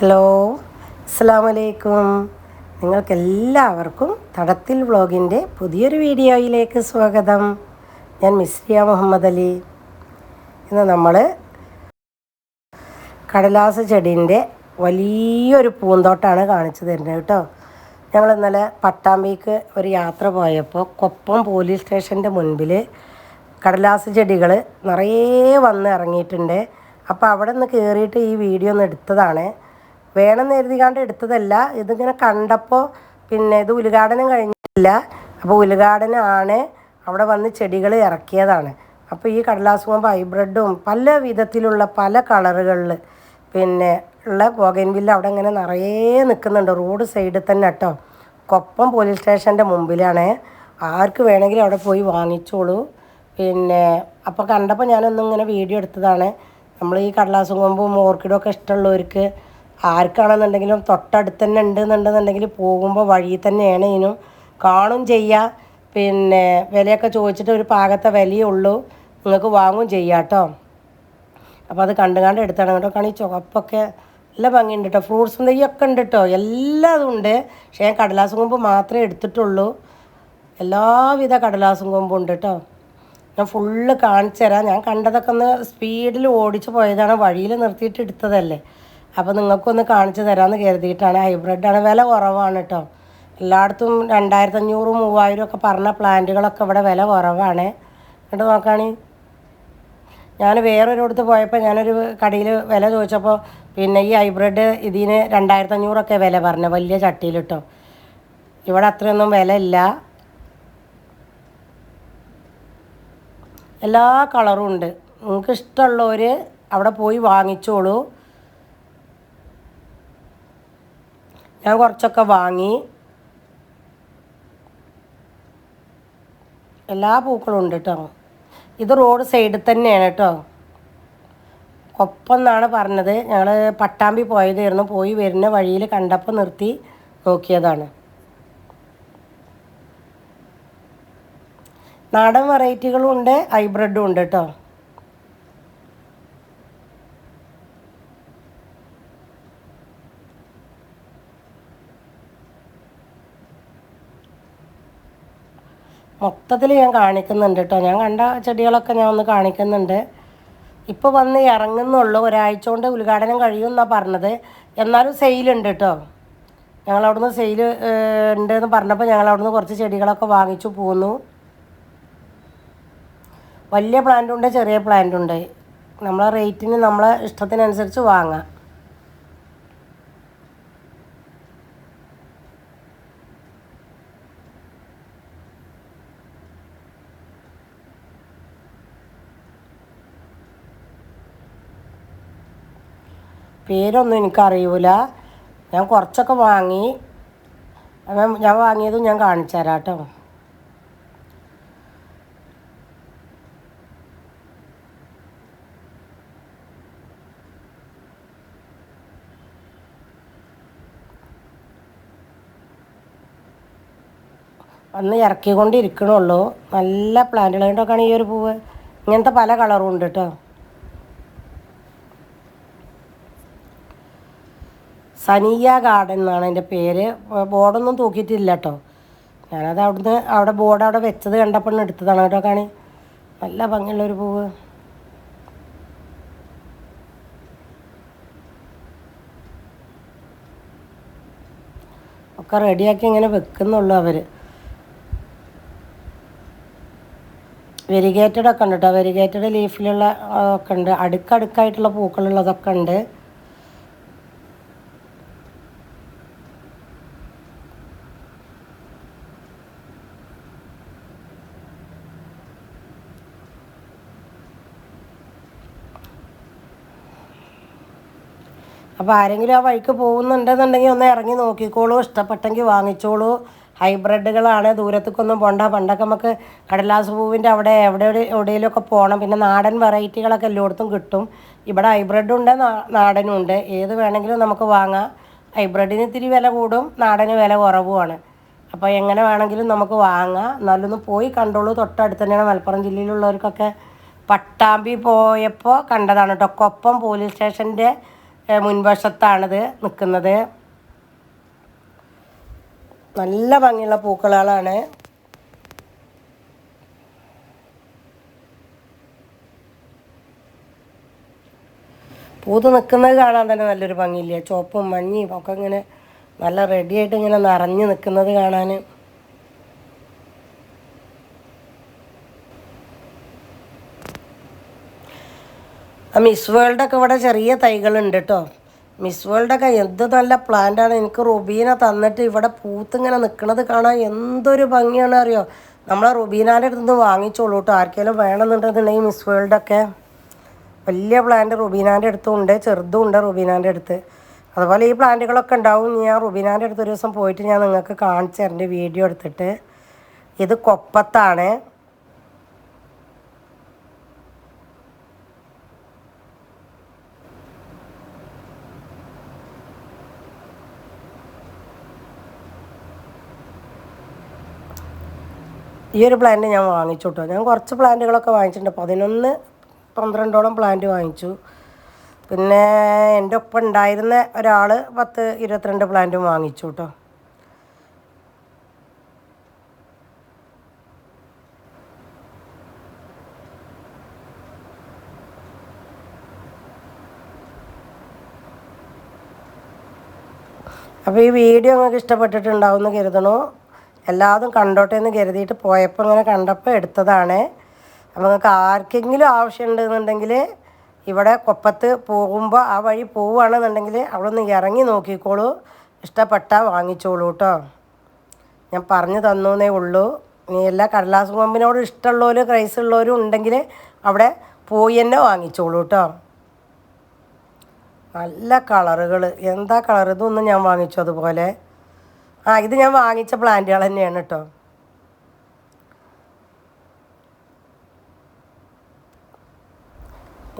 Hello അസ്സാം വലൈക്കും നിങ്ങൾക്കെല്ലാവർക്കും തടത്തിൽ വ്ളോഗിന്റെ പുതിയൊരു വീഡിയോയിലേക്ക് സ്വാഗതം. ഞാൻ മിസ്രിയ മുഹമ്മദ് അലി. ഇന്ന് നമ്മൾ കടലാസ് ചെടീന്റെ വലിയൊരു പൂന്തോട്ടമാണ് കാണിച്ചു തരുന്നത് കേട്ടോ. ഞങ്ങൾ ഇന്നലെ പട്ടാമ്പിക്ക് ഒരു യാത്ര പോയപ്പോൾ കൊപ്പം പോലീസ് സ്റ്റേഷന്റെ മുൻപിൽ കടലാസ് ചെടികൾ നിറയെ വന്ന് ഇറങ്ങിയിട്ടുണ്ട്. അപ്പോൾ അവിടെ നിന്ന് കയറിയിട്ട് ഈ വീഡിയോ ഒന്ന് എടുത്തതാണ്. വേണമെന്ന് എഴുതിക്കാണ്ട് എടുത്തതല്ല. ഇതിങ്ങനെ കണ്ടപ്പോൾ പിന്നെ ഇത് ഉദ്ഘാടനം കഴിഞ്ഞിട്ടില്ല. അപ്പോൾ ഉദ്ഘാടനമാണ് അവിടെ വന്ന് ചെടികൾ ഇറക്കിയതാണ്. അപ്പോൾ ഈ കടലാസ് ഹൈബ്രിഡും പല വിധത്തിലുള്ള പല കളറുകളിൽ പിന്നെ ഉള്ള ബോഗൻവില്ല അവിടെ ഇങ്ങനെ നിറയെ നിൽക്കുന്നുണ്ട് റോഡ് സൈഡിൽ തന്നെ കേട്ടോ. കൊപ്പം പോലീസ് സ്റ്റേഷന്റെ മുമ്പിലാണ്. ആർക്ക് വേണമെങ്കിലും അവിടെ പോയി വാങ്ങിച്ചോളൂ. പിന്നെ അപ്പോൾ കണ്ടപ്പോൾ ഞാനൊന്നും ഇങ്ങനെ വീഡിയോ എടുത്തതാണ്. നമ്മൾ ഈ കടലാസും കൊമ്പും ഓർക്കിഡും ഒക്കെ ഇഷ്ടമുള്ളവർക്ക് ആർക്കാണെന്നുണ്ടെങ്കിലും തൊട്ടടുത്ത് തന്നെ ഉണ്ടെന്നുണ്ടെന്നുണ്ടെങ്കിൽ പോകുമ്പോൾ വഴി തന്നെയാണ് ഇതിനും കാണും ചെയ്യുക പിന്നെ വിലയൊക്കെ ചോദിച്ചിട്ട് ഒരു പാകത്തെ വിലയേ ഉള്ളൂ. നിങ്ങൾക്ക് വാങ്ങും ചെയ്യാം കേട്ടോ അപ്പോൾ അത് കണ്ടു കണ്ട് എടുത്താണ്. കേട്ടോ കാരണം ഈ ചുവപ്പൊക്കെ നല്ല ഭംഗിയുണ്ട് കേട്ടോ ഫ്രൂട്ട്സും തെയ്യൊക്കെ ഉണ്ട് കേട്ടോ എല്ലാം ഉണ്ട്. പക്ഷേ ഞാൻ കടലാസും കൊമ്പ് മാത്രമേ എടുത്തിട്ടുള്ളൂ. എല്ലാവിധ കടലാസും കൊമ്പും ഉണ്ട് കേട്ടോ ഞാൻ ഫുള്ള് കാണിച്ചു തരാം. ഞാൻ കണ്ടതൊക്കെ ഒന്ന് സ്പീഡിൽ ഓടിച്ചു പോയതാണ്. വഴിയിൽ നിർത്തിയിട്ട് എടുത്തതല്ലേ. അപ്പോൾ നിങ്ങൾക്കൊന്ന് കാണിച്ചു തരാമെന്ന് കരുതിയിട്ടാണ്. ഹൈബ്രിഡാണ് വില കുറവാണ് കേട്ടോ എല്ലായിടത്തും രണ്ടായിരത്തി അഞ്ഞൂറ് മൂവായിരം ഒക്കെ പറഞ്ഞ പ്ലാന്റുകളൊക്കെ ഇവിടെ വില കുറവാണ്. എന്നിട്ട് നോക്കുകയാണെങ്കിൽ ഞാൻ വേറൊരിടത്ത് പോയപ്പോൾ ഞാനൊരു കടയിൽ വില ചോദിച്ചപ്പോൾ പിന്നെ ഈ ഹൈബ്രിഡ് ഇതിന് രണ്ടായിരത്തി അഞ്ഞൂറൊക്കെ വില പറഞ്ഞു വലിയ ചട്ടിയിൽ കേട്ടോ ഇവിടെ അത്രയൊന്നും വില ഇല്ല. എല്ലാ കളറും ഉണ്ട്. നിങ്ങൾക്ക് ഇഷ്ടമുള്ളവർ അവിടെ പോയി വാങ്ങിച്ചോളൂ. ഞാൻ കുറച്ചൊക്കെ വാങ്ങി. എല്ലാ പൂക്കളും ഉണ്ട് കേട്ടോ ഇത് റോഡ് സൈഡിൽ തന്നെയാണ് കേട്ടോ ഒപ്പം എന്നാണ് പറഞ്ഞത്. ഞങ്ങൾ പട്ടാമ്പി പോയതായിരുന്നു. പോയി വരുന്ന വഴിയിൽ കണ്ടപ്പോൾ നിർത്തി നോക്കിയതാണ്. നാടൻ വെറൈറ്റികളും ഉണ്ട് ഹൈബ്രിഡും ഉണ്ട് കേട്ടോ മൊത്തത്തിൽ ഞാൻ കാണിക്കുന്നുണ്ട് കേട്ടോ ഞാൻ കണ്ട ചെടികളൊക്കെ ഞാൻ ഒന്ന് കാണിക്കുന്നുണ്ട്. ഇപ്പോൾ വന്ന് ഇറങ്ങുന്നുള്ളൂ. ഒരാഴ്ച കൊണ്ട് ഉദ്ഘാടനം കഴിയും എന്നാണ് പറഞ്ഞത്. എന്നാലും സെയിലുണ്ട് കേട്ടോ ഞങ്ങളവിടുന്ന് സെയിൽ ഉണ്ട് എന്ന് പറഞ്ഞപ്പോൾ ഞങ്ങളവിടുന്ന് കുറച്ച് ചെടികളൊക്കെ വാങ്ങിച്ചു പോന്നു. വലിയ പ്ലാന്റുണ്ട് ചെറിയ പ്ലാന്റുണ്ട് നമ്മളെ റേറ്റിന് നമ്മളെ ഇഷ്ടത്തിനനുസരിച്ച് വാങ്ങാം. പേരൊന്നും എനിക്കറിയൂല. ഞാൻ കുറച്ചൊക്കെ വാങ്ങി. ഞാൻ വാങ്ങിയതും ഞാൻ കാണിച്ചു തരാം കേട്ടോ വന്ന് ഇറക്കിക്കൊണ്ടിരിക്കണുള്ളൂ. നല്ല പ്ലാന്റുകളുണ്ടൊക്കെയാണ് ഈ ഒരു പൂവ്. ഇങ്ങനത്തെ പല കളറും ഉണ്ട് കേട്ടോ സനിയ ഗാർഡൻ എന്നാണ് എന്റെ പേര്. ബോർഡൊന്നും തൂക്കിയിട്ടില്ല കേട്ടോ. ഞാനത് അവിടുന്ന് അവിടെ ബോർഡ് അവിടെ വെച്ചത് കണ്ടപ്പോൾ എടുത്തതാണ് കേട്ടോ കാണി. നല്ല ഭംഗിയുള്ളൊരു പൂവ്. ഒക്കെ റെഡിയാക്കി ഇങ്ങനെ വെക്കുന്നുള്ളൂ അവർ വെരിഗേറ്റഡ് ഒക്കെ ഉണ്ട് കേട്ടോ. വെരിഗേറ്റഡ് ലീഫിലുള്ള ഒക്കെ ഉണ്ട്. അടുക്കടുക്കായിട്ടുള്ള പൂക്കളുള്ളതൊക്കെ ഉണ്ട്. അപ്പോൾ ആരെങ്കിലും ആ വഴിക്ക് പോകുന്നുണ്ടെന്നുണ്ടെങ്കിൽ ഒന്ന് ഇറങ്ങി നോക്കിക്കോളൂ. ഇഷ്ടപ്പെട്ടെങ്കിൽ വാങ്ങിച്ചോളൂ. ഹൈബ്രിഡുകളാണ്. ദൂരത്തേക്കൊന്നും പോണ്ട. പണ്ടൊക്കെ നമുക്ക് കടലാസ് പൂവിന്റെ അവിടെ എവിടെ എവിടെ എവിടെയെങ്കിലുമൊക്കെ പോകണം പിന്നെ നാടൻ വെറൈറ്റികളൊക്കെ എല്ലായിടത്തും കിട്ടും. ഇവിടെ ഹൈബ്രിഡും ഉണ്ട് നാടനും ഉണ്ട്. ഏത് വേണമെങ്കിലും നമുക്ക് വാങ്ങാം. ഹൈബ്രിഡിന് ഇത്തിരി വില കൂടും നാടന് വില കുറവുമാണ്. അപ്പോൾ എങ്ങനെ വേണമെങ്കിലും നമുക്ക് വാങ്ങാം. എന്നാലൊന്ന് പോയി കണ്ടോളൂ. തൊട്ടടുത്ത് തന്നെയാണ് മലപ്പുറം ജില്ലയിലുള്ളവർക്കൊക്കെ. പട്ടാമ്പി പോയപ്പോൾ കണ്ടതാണ് കേട്ടോ. കൊപ്പം പോലീസ് സ്റ്റേഷന്റെ മുൻവശത്താണിത് നിൽക്കുന്നത്. നല്ല ഭംഗിയുള്ള പൂക്കളാണ് പൂത്ത് നിൽക്കുന്നത് കാണാൻ തന്നെ നല്ലൊരു ഭംഗിയില്ലേ? ചുവപ്പും മഞ്ഞയും ഒക്കെ ഇങ്ങനെ നല്ല റെഡിയായിട്ട് ഇങ്ങനെ നിറഞ്ഞു നിൽക്കുന്നത് കാണാൻ. ആ മിസ് വേൾഡൊക്കെ ഇവിടെ ചെറിയ തൈകളുണ്ട് കേട്ടോ മിസ് വേൾഡൊക്കെ എന്ത് നല്ല പ്ലാന്റാണ് എനിക്ക് റുബീന തന്നിട്ട് ഇവിടെ പൂത്തിങ്ങനെ നിൽക്കുന്നത് കാണാൻ എന്തൊരു ഭംഗിയാണ് അറിയോ? നമ്മളെ റുബീനാന്റെ അടുത്ത് നിന്ന് വാങ്ങിച്ചോളൂ കേട്ടോ ആർക്കെങ്കിലും വേണമെന്നുണ്ടെന്നുണ്ടെങ്കിൽ മിസ് വേൾഡൊക്കെ വലിയ പ്ലാന്റ് റുബീനാന്റെ അടുത്തും ഉണ്ട്. ചെറുതും ഉണ്ട് റുബീനാന്റെ അടുത്ത്. അതുപോലെ ഈ പ്ലാന്റുകളൊക്കെ ഉണ്ടാവും. ഞാൻ റുബീനാന്റെ അടുത്ത് ഒരു ദിവസം പോയിട്ട് ഞാൻ നിങ്ങൾക്ക് കാണിച്ചു തരേണ്ട വീഡിയോ എടുത്തിട്ട്. ഇത് കൊപ്പത്താണ്. ഈ ഒരു പ്ലാന്റ് ഞാൻ വാങ്ങിച്ചു കേട്ടോ ഞാൻ കുറച്ച് പ്ലാന്റുകളൊക്കെ വാങ്ങിച്ചിട്ടുണ്ട്. പതിനൊന്ന് പന്ത്രണ്ടോളം പ്ലാന്റ് വാങ്ങിച്ചു. പിന്നെ എന്റെ ഒപ്പം ഉണ്ടായിരുന്ന ഒരാൾ പത്ത് ഇരുപത്തിരണ്ട് പ്ലാന്റും വാങ്ങിച്ചു കേട്ടോ അപ്പോൾ ഈ വീഡിയോ നിങ്ങൾക്ക് ഇഷ്ടപ്പെട്ടിട്ടുണ്ടാവും എന്ന് കരുതണു? എല്ലാതും കണ്ടോട്ടെ എന്ന് കരുതിയിട്ട് പോയപ്പോൾ ഇങ്ങനെ കണ്ടപ്പോൾ എടുത്തതാണ്. അപ്പോൾ നിങ്ങൾക്ക് ആർക്കെങ്കിലും ആവശ്യമുണ്ടെന്നുണ്ടെങ്കിൽ ഇവിടെ കൊപ്പത്ത് പോകുമ്പോൾ ആ വഴി പോവുകയാണെന്നുണ്ടെങ്കിൽ അവിടെ ഒന്ന് ഇറങ്ങി നോക്കിക്കോളൂ. ഇഷ്ടപ്പെട്ടാൽ വാങ്ങിച്ചോളൂ കേട്ടോ ഞാൻ പറഞ്ഞു തന്നേ ഉള്ളൂ. ഇനി എല്ലാ കടലാസ് കൊമ്പിനോട് ഇഷ്ടമുള്ളവരും ക്രൈസ് ഉള്ളവരും ഉണ്ടെങ്കിൽ അവിടെ പോയി തന്നെ വാങ്ങിച്ചോളൂ കേട്ടോ നല്ല കളറുകൾ എന്താ കളർ ഇതൊന്നും ഞാൻ വാങ്ങിച്ചു അതുപോലെ. ആ ഇത് ഞാൻ വാങ്ങിച്ച പ്ലാന്റുകൾ തന്നെയാണ് കേട്ടോ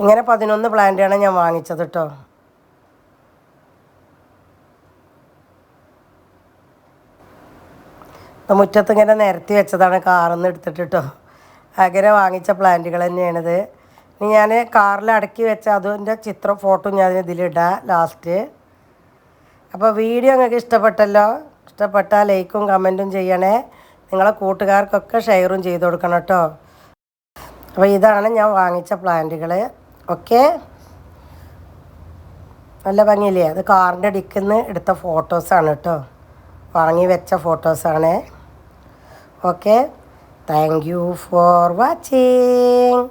ഇങ്ങനെ പതിനൊന്ന് പ്ലാന്റാണ് ഞാൻ വാങ്ങിച്ചത് കേട്ടോ മുറ്റത്ത് ഇങ്ങനെ നിരത്തി വെച്ചതാണ് കാറിൽ നിന്ന് എടുത്തിട്ട് കേട്ടോ അങ്ങനെ വാങ്ങിച്ച പ്ലാന്റുകൾ തന്നെയാണിത്. ഇനി ഞാൻ കാറിൽ അടക്കി വെച്ച അതിന്റെ ചിത്രം ഫോട്ടോ ഞാൻ ഇതിലിടാം ലാസ്റ്റ്. അപ്പോൾ വീഡിയോ നിങ്ങൾക്ക് ഇഷ്ടപ്പെട്ടല്ലോ? ഇഷ്ടപ്പെട്ടാൽ ലൈക്കും കമന്റും ചെയ്യണേ. നിങ്ങളെ കൂട്ടുകാർക്കൊക്കെ ഷെയറും ചെയ്ത് കൊടുക്കണം കേട്ടോ. അപ്പോൾ ഇതാണ് ഞാൻ വാങ്ങിച്ച പ്ലാന്റുകൾ ഓക്കെ നല്ല ഭംഗിയില്ലേ? അത് കാറിന്റെ ഡിക്കിന്ന് എടുത്ത ഫോട്ടോസാണ് കേട്ടോ. വാങ്ങി വെച്ച ഫോട്ടോസാണ് okay thank you for watching